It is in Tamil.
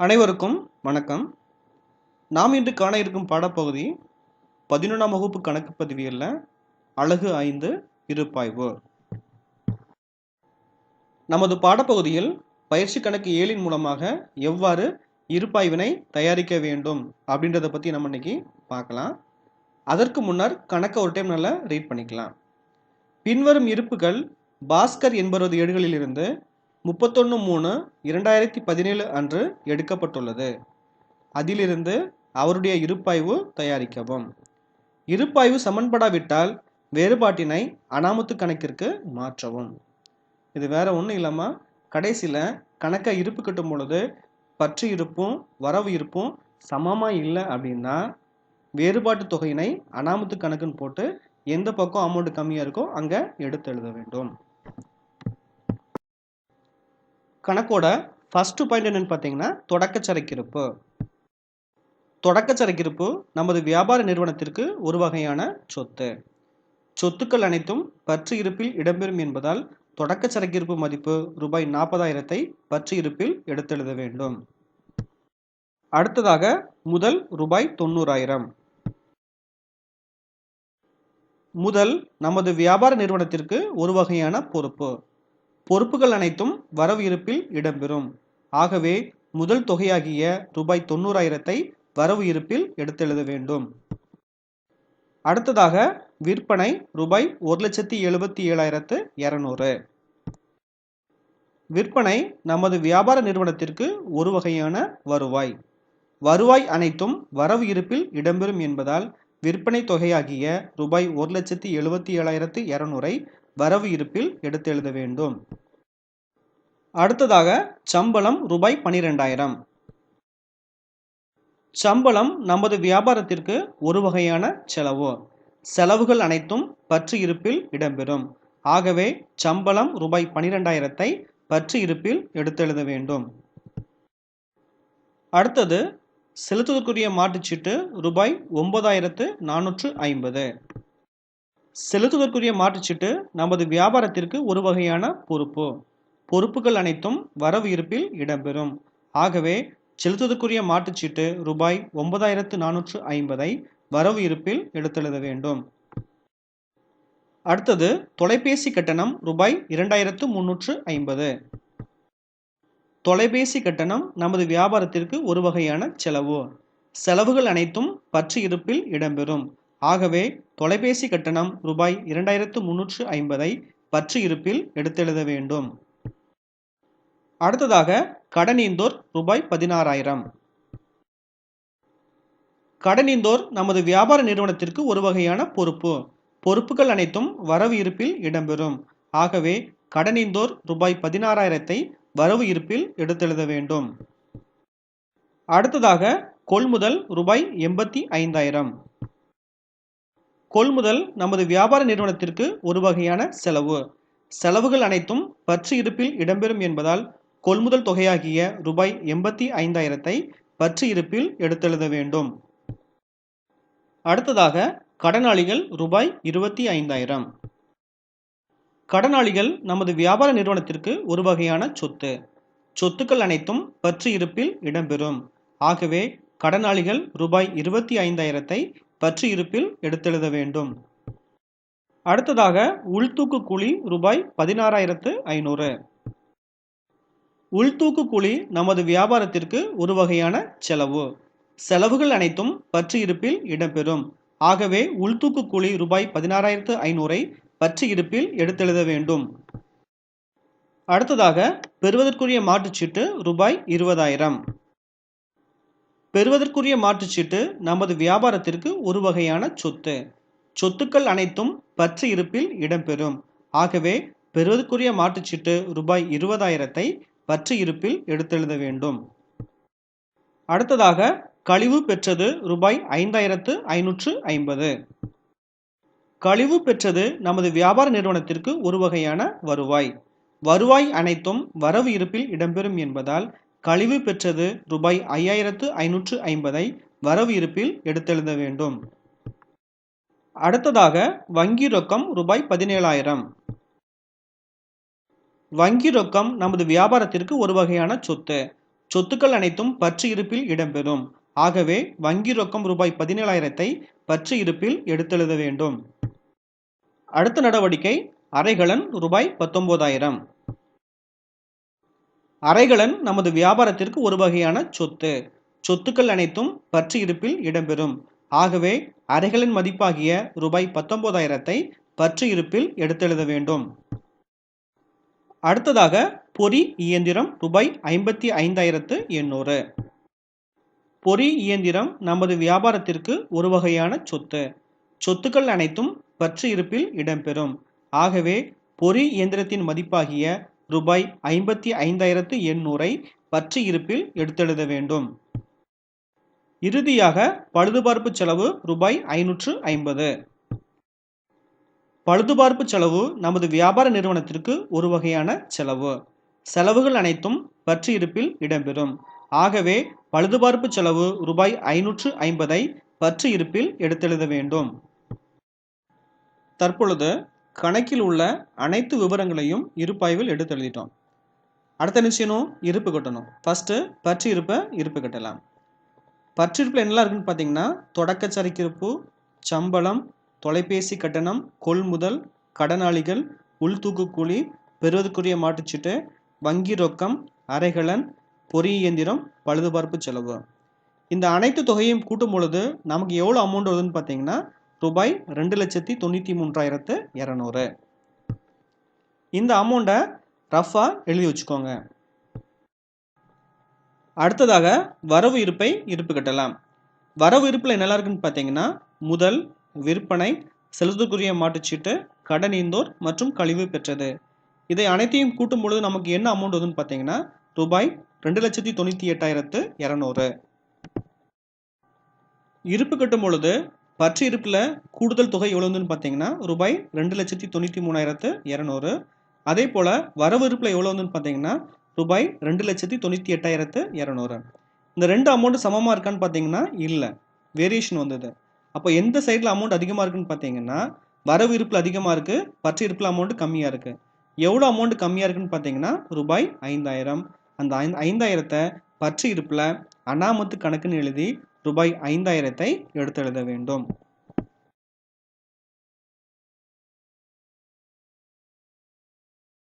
அனைவருக்கும் வணக்கம். நாம் இன்று காண இருக்கும் பாடப்பகுதி பதினொன்றாம் வகுப்பு கணக்கு பதிவியல்ல அழகு ஐந்து இருப்பாய்வு. நமது பாடப்பகுதியில் பயிற்சி கணக்கு ஏழின் மூலமாக எவ்வாறு இருப்பாய்வினை தயாரிக்க வேண்டும் அப்படின்றத பற்றி நம்ம இன்னைக்கு பார்க்கலாம். அதற்கு முன்னர் கணக்கை ஒரு டைம் நல்லா ரீட் பண்ணிக்கலாம். பின்வரும் இருப்புகள் பாஸ்கர் என்பவரது ஏடுகளிலிருந்து முப்பத்தொன்று மூணு இரண்டாயிரத்தி பதினேழு அன்று எடுக்கப்பட்டுள்ளது. அதிலிருந்து அவருடைய இருப்பாய்வு தயாரிக்கவும். இருப்பாய்வு சமன்படாவிட்டால் வேறுபாட்டினை அனாமத்து கணக்கிற்கு மாற்றவும். இது வேற ஒன்றும் இல்லாமல் கடைசியில் கணக்கை இருப்பு கட்டும் பொழுது பற்று இருப்பும் வரவு இருப்பும் சமமாக இல்லை அப்படின்னா வேறுபாட்டு தொகையினை அனாமத்து கணக்குன்னு போட்டு எந்த பக்கம் அமௌண்ட் கம்மியாக இருக்கோ அங்கே எடுத்து எழுத வேண்டும். கணக்கோட ஃபர்ஸ்ட் பாயிண்ட் என்னன்னு பார்த்தீங்கன்னா தொடக்கச்சரக்கிருப்பு. தொடக்கச்சரக்கிருப்பு நமது வியாபார நிறுவனத்திற்கு ஒரு வகையான சொத்து. சொத்துக்கள் அனைத்தும் பற்று இருப்பில் இடம்பெறும் என்பதால் தொடக்கச்சரக்கிருப்பு மதிப்பு ரூபாய் நாற்பதாயிரத்தை பற்று இருப்பில் எடுத்தெழுத வேண்டும். அடுத்ததாக முதல் ரூபாய் தொண்ணூறாயிரம். முதல் நமது வியாபார நிறுவனத்திற்கு ஒரு வகையான பொறுப்பு. பொறுப்புகள் அனைத்தும் வரவு இருப்பில் இடம்பெறும். ஆகவே முதல் தொகையாகிய ரூபாய் தொண்ணூறாயிரத்தை வரவு இருப்பில் எடுத்தெழுத வேண்டும். அடுத்ததாக விற்பனை ரூபாய் ஒரு லட்சத்தி எழுபத்தி ஏழாயிரத்து இரநூறு. விற்பனை நமது வியாபார நிறுவனத்திற்கு ஒரு வகையான வருவாய். வருவாய் அனைத்தும் வரவு இருப்பில் இடம்பெறும் என்பதால் விற்பனை தொகையாகிய ரூபாய் ஒரு லட்சத்தி எழுபத்தி ஏழாயிரத்து இரநூறை வரவு இருப்பில் எடுத்து எழுத வேண்டும். அடுத்ததாக சம்பளம் ரூபாய் பனிரெண்டாயிரம். சம்பளம் நமது வியாபாரத்திற்கு ஒரு வகையான செலவு. செலவுகள் அனைத்தும் பற்று இருப்பில் இடம்பெறும். ஆகவே சம்பளம் ரூபாய் பனிரெண்டாயிரத்தை பற்று இருப்பில் எடுத்தெழுத வேண்டும். அடுத்தது செலுத்துவதற்குரிய மாட்டுச்சீட்டு ரூபாய் ஒன்பதாயிரத்து நானூற்று ஐம்பது. செலுத்துவதற்குரிய மாட்டுச்சீட்டு நமது வியாபாரத்திற்கு ஒரு வகையான பொறுப்பு. பொறுப்புகள் அனைத்தும் வரவு இருப்பில் இடம்பெறும். ஆகவே செலுத்துவதற்குரிய மாட்டுச்சீட்டு ரூபாய் ஒன்பதாயிரத்து நானூற்று ஐம்பதை வரவு இருப்பில் எடுத்தெழுத வேண்டும். அடுத்தது தொலைபேசி கட்டணம் ரூபாய் இரண்டாயிரத்து முன்னூற்று ஐம்பது. தொலைபேசி கட்டணம் நமது வியாபாரத்திற்கு ஒரு வகையான செலவு. செலவுகள் அனைத்தும் பற்று இருப்பில் இடம்பெறும். ஆகவே தொலைபேசி கட்டணம் ரூபாய் இரண்டாயிரத்து முன்னூற்று ஐம்பதை பற்று இருப்பில் எடுத்தெழுத வேண்டும். அடுத்ததாக கடனீந்தோர் ரூபாய் பதினாறாயிரம். கடனீந்தோர் நமது வியாபார நிறுவனத்திற்கு ஒரு வகையான பொறுப்பு. பொறுப்புகள் அனைத்தும் வரவு இருப்பில் இடம்பெறும். ஆகவே கடனீந்தோர் ரூபாய் பதினாறாயிரத்தை வரவு இருப்பில் எடுத்தெழுத வேண்டும். அடுத்ததாக கொள்முதல் ரூபாய் எண்பத்தி ஐந்தாயிரம். கொள்முதல் நமது வியாபார நிறுவனத்திற்கு ஒரு வகையான செலவு. செலவுகள் அனைத்தும் பற்று இருப்பில் இடம்பெறும் என்பதால் கொள்முதல் தொகையாகிய ரூபாய் எண்பத்தி ஐந்தாயிரத்தை பற்று இருப்பில் எடுத்தெழுத வேண்டும். அடுத்ததாக கடனாளிகள் ரூபாய் இருபத்தி ஐந்தாயிரம். கடனாளிகள் நமது வியாபார நிறுவனத்திற்கு ஒரு வகையான சொத்து. சொத்துக்கள் அனைத்தும் பற்று இருப்பில் இடம்பெறும். ஆகவே கடனாளிகள் ரூபாய் இருபத்தி ஐந்தாயிரத்தை பற்று இருப்பில் எடுத்தெழுத வேண்டும். அடுத்ததாக உள்தூக்கு கூலி ரூபாய் பதினாறாயிரத்து ஐநூறு. உள்தூக்கு கூலி நமது வியாபாரத்திற்கு ஒரு வகையான செலவு. செலவுகள் அனைத்தும் பற்று இருப்பில் இடம்பெறும். ஆகவே உள்தூக்கு கூலி ரூபாய் பதினாறாயிரத்து ஐநூறை பற்று இருப்பில் எடுத்தெழுத வேண்டும். அடுத்ததாக பெறுவதற்குரிய மாற்றுச்சீட்டு ரூபாய் இருபதாயிரம். பெறுவதற்குரிய மாற்றுச்சீட்டு நமது வியாபாரத்திற்கு ஒரு வகையான சொத்து. சொத்துக்கள் அனைத்தும் பற்று இருப்பில் இடம்பெறும். ஆகவே பெறுவதற்குரிய மாற்றுச்சீட்டு ரூபாய் இருபதாயிரத்தை பற்று இருப்பில் எடுத்தெழுத வேண்டும். அடுத்ததாக கழிவு பெற்றது ரூபாய் ஐந்தாயிரத்து ஐநூற்று ஐம்பது. கழிவு பெற்றது நமது வியாபார நிறுவனத்திற்கு ஒரு வகையான வருவாய். வருவாய் அனைத்தும் வரவு இருப்பில் இடம்பெறும் என்பதால் கழிவு பெற்றது ரூபாய் ஐயாயிரத்து ஐநூற்று ஐம்பதை வரவு இருப்பில் எடுத்தெழுத வேண்டும். அடுத்ததாக வங்கி ரொக்கம் ரூபாய் பதினேழாயிரம். வங்கி ரொக்கம் நமது வியாபாரத்திற்கு ஒரு வகையான சொத்து. சொத்துக்கள் அனைத்தும் பற்று இருப்பில் இடம்பெறும். ஆகவே வங்கி ரொக்கம் ரூபாய் பதினேழாயிரத்தை பற்று இருப்பில் எடுத்தெழுத வேண்டும். அடுத்த நடவடிக்கை அரைகலன் ரூபாய் பத்தொன்பதாயிரம். அரைகலன் நமது வியாபாரத்திற்கு ஒரு வகையான சொத்து. சொத்துக்கள் அனைத்தும் பற்று இருப்பில் இடம்பெறும். ஆகவே அறைகளின் மதிப்பாகிய ரூபாய் பத்தொன்பதாயிரத்தை பற்று இருப்பில் எடுத்தெழுத வேண்டும். அடுத்ததாக பொறி இயந்திரம் ரூபாய் ஐம்பத்தி ஐந்தாயிரத்து எண்ணூறு. பொறி இயந்திரம் நமது வியாபாரத்திற்கு ஒரு வகையான சொத்து. சொத்துக்கள் அனைத்தும் பற்று இருப்பில் இடம்பெறும். ஆகவே பொறி இயந்திரத்தின் மதிப்பாகிய ரூபாய் ஐம்பத்தி ஐந்தாயிரத்து எண்ணூறை பற்று இருப்பில் எடுத்தெழுத வேண்டும். இறுதியாக பழுதுபார்ப்பு செலவு ரூபாய் ஐநூற்று ஐம்பது. பழுதுபார்ப்பு செலவு நமது வியாபார நிறுவனத்திற்கு ஒரு வகையான செலவு. செலவுகள் அனைத்தும் பற்று இருப்பில் இடம்பெறும். ஆகவே பழுதுபார்ப்பு செலவு ரூபாய் ஐநூற்று ஐம்பதை பற்று இருப்பில் எடுத்தெழுத வேண்டும். தற்பொழுது கணக்கில் உள்ள அனைத்து விவரங்களையும் இருப்பாய்வில் எடுத்து எழுதிட்டோம். அடுத்த நிச்சயம் இருப்பு கட்டணும். ஃபஸ்ட்டு பற்று இருப்பை இருப்பு கட்டலாம். பற்று இருப்பில் என்னெல்லாம் இருக்குன்னு பார்த்தீங்கன்னா தொடக்க சரக்கிருப்பு சம்பளம் தொலைபேசி கட்டணம் கொள்முதல் கடனாளிகள் உள்தூக்கு கூலி பெறுவதற்குரிய மாட்டுச்சீட்டு வங்கி ரொக்கம் அரைகலன் பொறி இயந்திரம் பழுதுபார்ப்பு செலவு. இந்த அனைத்து தொகையும் கூட்டும் பொழுது நமக்கு எவ்வளோ அமௌண்ட் வருதுன்னு பார்த்தீங்கன்னா ரூபாய் ரெண்டு லட்சத்தி தொண்ணூற்றி மூன்றாயிரத்து இரநூறு. இந்த அமௌண்ட்டை ரஃபாக எழுதி வச்சுக்கோங்க. அடுத்ததாக வரவு இருப்பை இருப்பு கட்டலாம். வரவு இருப்பில் என்னெல்லாம் இருக்குன்னு பார்த்தீங்கன்னா முதல் விற்பனை செலுத்துக்குரிய மாட்டுச்சீட்டு கடன் இந்தோர் மற்றும் கழிவு பெற்றது. இதை அனைத்தையும் கூட்டும் பொழுது நமக்கு என்ன அமௌண்ட் வருதுன்னு பார்த்தீங்கன்னா ரூபாய் ரெண்டு லட்சத்தி தொண்ணூற்றி எட்டாயிரத்து இரநூறு. இருப்பு கட்டும் பொழுது பற்று இருப்பில் கூடுதல் தொகை எவ்வளோன்னு பார்த்தீங்கன்னா ரூபாய் ரெண்டு லட்சத்தி தொண்ணூற்றி மூணாயிரத்து இரநூறு. அதே போல் வரவு இருப்பில் எவ்வளோன்னு பார்த்தீங்கன்னா ரூபாய் ரெண்டு லட்சத்தி தொண்ணூற்றி எட்டாயிரத்து இரநூறு. இந்த ரெண்டு அமௌண்ட்டு சமமாக இருக்கான்னு பார்த்தீங்கன்னா இல்லை. வேரியேஷன் வந்தது. அப்போ எந்த சைடில் அமௌண்ட் அதிகமாக இருக்குன்னு பார்த்தீங்கன்னா வரவு இருப்பில் அதிகமாக இருக்குது பற்று இருப்பில் அமௌண்ட் கம்மியாக இருக்குது எவ்வளோ அமௌண்ட் கம்மியாக இருக்குன்னு பார்த்தீங்கன்னா ரூபாய் ஐந்தாயிரம். அந்த ஐந்தாயிரத்தை பற்று இருப்பில் அனாமத்து கணக்குன்னு எழுதி ரூபாய் ஐந்தாயிரத்தை எடுத்து எழுத வேண்டும்.